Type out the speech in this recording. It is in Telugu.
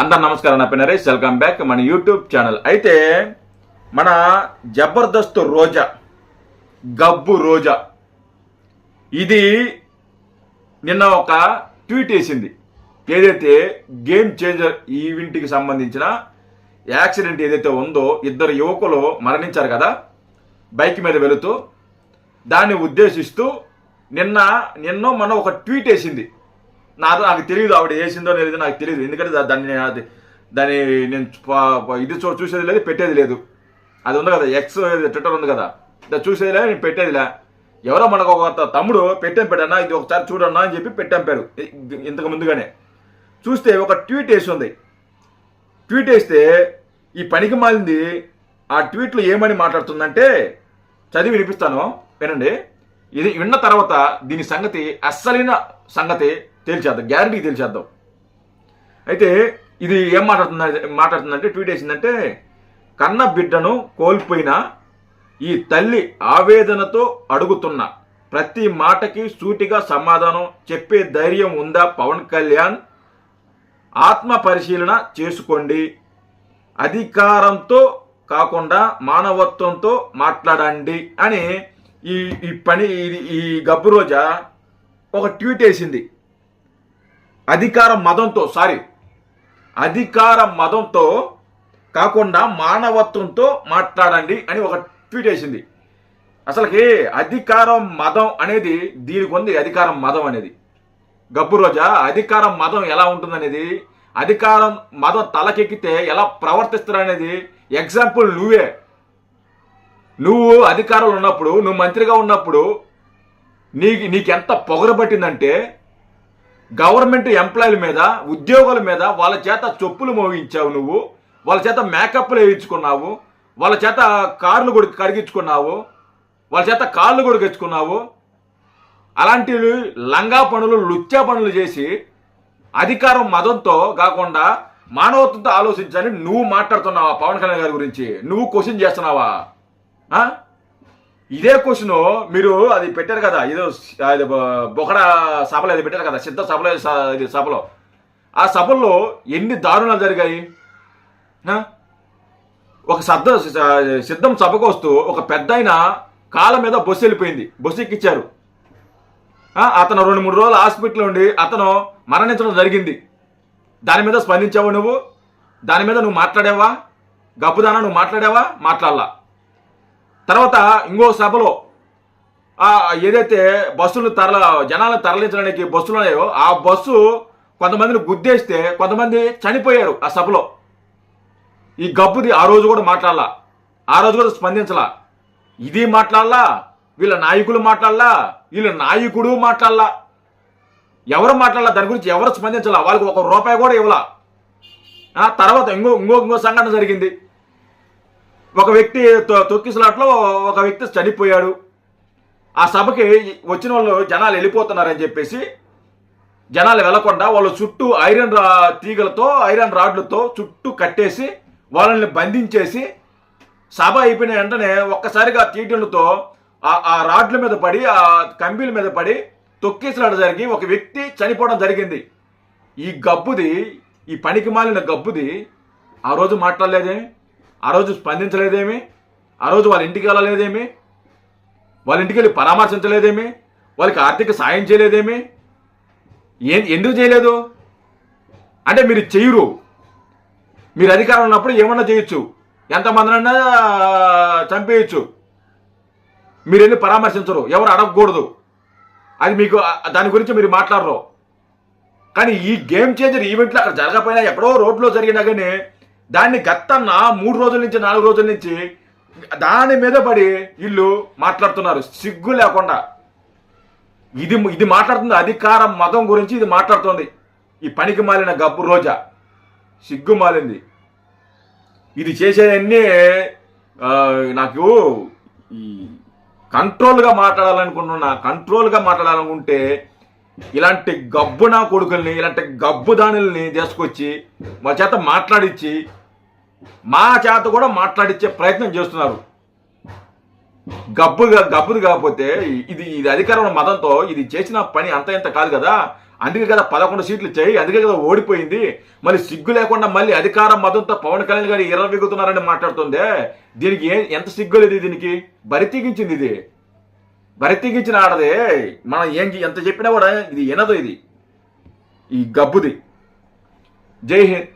అందరు నమస్కారం నా నరేష్. వెల్కమ్ బ్యాక్ మన యూట్యూబ్ ఛానల్ అయితే మన జబర్దస్త్ రోజా గబ్బు రోజా ఇది నిన్న ఒక ట్వీట్ వేసింది. ఏదైతే గేమ్ చేంజర్ ఈవెంట్కి సంబంధించిన యాక్సిడెంట్ ఏదైతే ఉందో ఇద్దరు యువకులు మరణించారు కదా బైక్ మీద వెళుతూ దాన్ని ఉద్దేశిస్తూ నిన్న నిన్నో మన ఒక ట్వీట్ వేసింది. నాకు నాకు తెలియదు ఆవిడ వేసిందో లేదో నాకు తెలియదు ఎందుకంటే దాన్ని నేను అది దాన్ని నేను ఇది చూ చూసేది లేదు పెట్టేది లేదు. అది ఉంది కదా ఎక్స్ ట్విట్టర్ ఉంది కదా. దాన్ని చూసేది లేదు నేను పెట్టేది లే. ఎవరో మనకు ఒక తమ్ముడు పెట్టాం పెట్టన్నా ఇది ఒకసారి చూడన్నా అని చెప్పి పెట్టాంపారు ఇంతకు ముందుగానే. చూస్తే ఒక ట్వీట్ వేసి ఉంది ట్వీట్ వేస్తే ఈ పనికి మాలింది ఆ ట్వీట్లో ఏమని మాట్లాడుతుందంటే చదివి వినిపిస్తాను వినండి. ఇది విన్న తర్వాత దీని సంగతి అస్సలైన సంగతి తేల్చేద్దాం గ్యారంటీ తేల్చేద్దాం అయితే ఇది ఏం మాట్లాడుతుంది మాట్లాడుతుందంటే ట్వీట్ వేసిందంటే కన్న బిడ్డను కోల్పోయిన ఈ తల్లి ఆవేదనతో అడుగుతున్న ప్రతి మాటకి సూటిగా సమాధానం చెప్పే ధైర్యం ఉందా పవన్ కళ్యాణ్? ఆత్మ పరిశీలన చేసుకోండి. అధికారంతో కాకుండా మానవత్వంతో మాట్లాడండి. అని ఈ ఈ పని ఇది ఈ గబ్బు రోజా ఒక ట్వీట్ వేసింది. అధికార మదంతో సారీ అధికార మదంతో కాకుండా మానవత్వంతో మాట్లాడండి అని ఒక ట్వీట్ వేసింది. అసలుకి అధికారం మదం అనేది దీనికి ఉంది అధికారం మదం అనేది? గబ్బు రోజా అధికారం మదం ఎలా ఉంటుందనేది? అధికారం మదం తలకెక్కితే ఎలా ప్రవర్తిస్తారు అనేది ఎగ్జాంపుల్ నువ్వే. నువ్వు అధికారంలో ఉన్నప్పుడు నువ్వు మంత్రిగా ఉన్నప్పుడు నీకు నీకెంత పొగరబట్టిందంటే గవర్నమెంట్ ఎంప్లాయీల మీద ఉద్యోగుల మీద వాళ్ళ చేత చొప్పులు మోగించావు నువ్వు వాళ్ళ చేత మేకప్లు వేయించుకున్నావు వాళ్ళ చేత కార్లు కూడా కరిగించుకున్నావు వాళ్ళ చేత కాళ్ళు కూడా తెచ్చుకున్నావు అలాంటి లంగా పనులు లుచ్చా పనులు చేసి అధికారం మదంతో కాకుండా మానవత్వంతో ఆలోచించని నువ్వు మాట్లాడుతున్నావా పవన్ కళ్యాణ్ గారి గురించి? నువ్వు క్వశ్చన్ చేస్తున్నావా? ఇదే క్వశ్చన్ మీరు అది పెట్టారు కదా ఏదో అది బొకడ సభలో అది పెట్టారు కదా సిద్ధ సభలో స- ఇది సభలో ఆ సభల్లో ఎన్ని దారుణాలు జరిగాయి? ఒక సద్ద సిద్ధం సభకు వస్తూ ఒక పెద్ద కాళ్ళ మీద బస్సు వెళ్ళిపోయింది. బస్సు ఎక్కిచ్చారు. అతను రెండు మూడు రోజులు హాస్పిటల్ ఉండి అతను మరణించడం జరిగింది. దాని మీద స్పందించావు నువ్వు? దాని మీద నువ్వు మాట్లాడావా? గప్పుదానా నువ్వు మాట్లాడావా? మాట్లాడలా. తర్వాత ఇంకో సభలో ఏదైతే బస్సులు తరల జనాలను తరలించడానికి బస్సులు ఉన్నాయో ఆ బస్సు కొంతమందిని గుద్దేస్తే కొంతమంది చనిపోయారు ఆ సభలో. ఈ గబ్బుది ఆ రోజు కూడా మాట్లాడలా. ఆ రోజు కూడా స్పందించలా. ఇది మాట్లాడలా వీళ్ళ నాయకులు మాట్లాడలా వీళ్ళ నాయకుడు మాట్లాడలా. ఎవరు మాట్లాడలా? దాని గురించి ఎవరు స్పందించాలా? వాళ్ళకి ఒక రూపాయి కూడా ఇవ్వాల. తర్వాత ఇంకో ఇంకో ఇంకో సంఘటన జరిగింది. ఒక వ్యక్తి తొ- తొక్కిసలాట్లో ఒక వ్యక్తి చనిపోయాడు. ఆ సభకి వచ్చిన వాళ్ళు జనాలు వెళ్ళిపోతున్నారని చెప్పేసి జనాలు వెళ్ళకుండా వాళ్ళ చుట్టూ ఐరన్ రా తీగలతో ఐరన్ రాడ్లతో చుట్టూ కట్టేసి వాళ్ళని బంధించేసి సభ అయిపోయిన వెంటనే ఒక్కసారిగా తీటలతో ఆ రాడ్ల మీద పడి ఆ కంబీల మీద పడి తొక్కేసలాట జరిగి ఒక వ్యక్తి చనిపోవడం జరిగింది. ఈ గబ్బుది ఈ పనికి మాలిన గబ్బుది ఆ రోజు మాట్లాడలేదే? ఆ రోజు స్పందించలేదేమి? ఆ రోజు వాళ్ళ ఇంటికి వెళ్ళలేదేమి? వాళ్ళ ఇంటికి వెళ్ళి పరామర్శించలేదేమి? వాళ్ళకి ఆర్థిక సాయం చేయలేదేమి? ఏ ఎందుకు చేయలేదు? అంటే మీరు చేయరు. మీరు అధికారం ఉన్నప్పుడు ఏమన్నా చేయొచ్చు. ఎంతమందినన్నా చంపేయచ్చు. మీరు వెళ్ళి పరామర్శించరు? ఎవరు అడగకూడదు. అది మీకు దాని గురించి మీరు మాట్లాడరు. కానీ ఈ గేమ్ చేంజర్ ఈవెంట్లు అక్కడ జరగకపోయినా ఎక్కడో రోడ్లో జరిగినా కానీ దాన్ని గత్తన్న మూడు రోజుల నుంచి నాలుగు రోజుల నుంచి దాని మీద పడి వీళ్ళు మాట్లాడుతున్నారు. సిగ్గు లేకుండా. ఇది ఇది మాట్లాడుతుంది. అధికారం మతం గురించి ఇది మాట్లాడుతుంది. ఈ పనికి మాలిన గబ్బు రోజా. సిగ్గు మాలింది. ఇది చేసేదన్నీ నాకు ఈ కంట్రోల్గా మాట్లాడాలనుకుంటున్నా కంట్రోల్గా మాట్లాడాలనుకుంటే ఇలాంటి గబ్బు నా కొడుకుల్ని ఇలాంటి గబ్బు దానిల్ని తీసుకొచ్చి మా చేత మాట్లాడించి మా చేత కూడా మాట్లాడించే ప్రయత్నం చేస్తున్నారు. గబ్బుగా గబ్బుది కాకపోతే ఇది ఇది అధికారంలో మతంతో ఇది చేసిన పని అంత ఇంత కాదు కదా. అందుకే కదా పదకొండు సీట్లు చేయి అందుకే కదా ఓడిపోయింది. మళ్ళీ సిగ్గు లేకుండా మళ్ళీ అధికారం మతంతో పవన్ కళ్యాణ్ గారు ఇరవెగుతున్నారని మాట్లాడుతుందే. దీనికి ఏ ఎంత సిగ్గు లేదు దీనికి? బరితీగించింది ఇది. బరితీగించిన ఆడదే మనం ఏం ఎంత చెప్పినా కూడా ఇది వినదు ఇది. ఈ గబ్బుది. జై హింద్.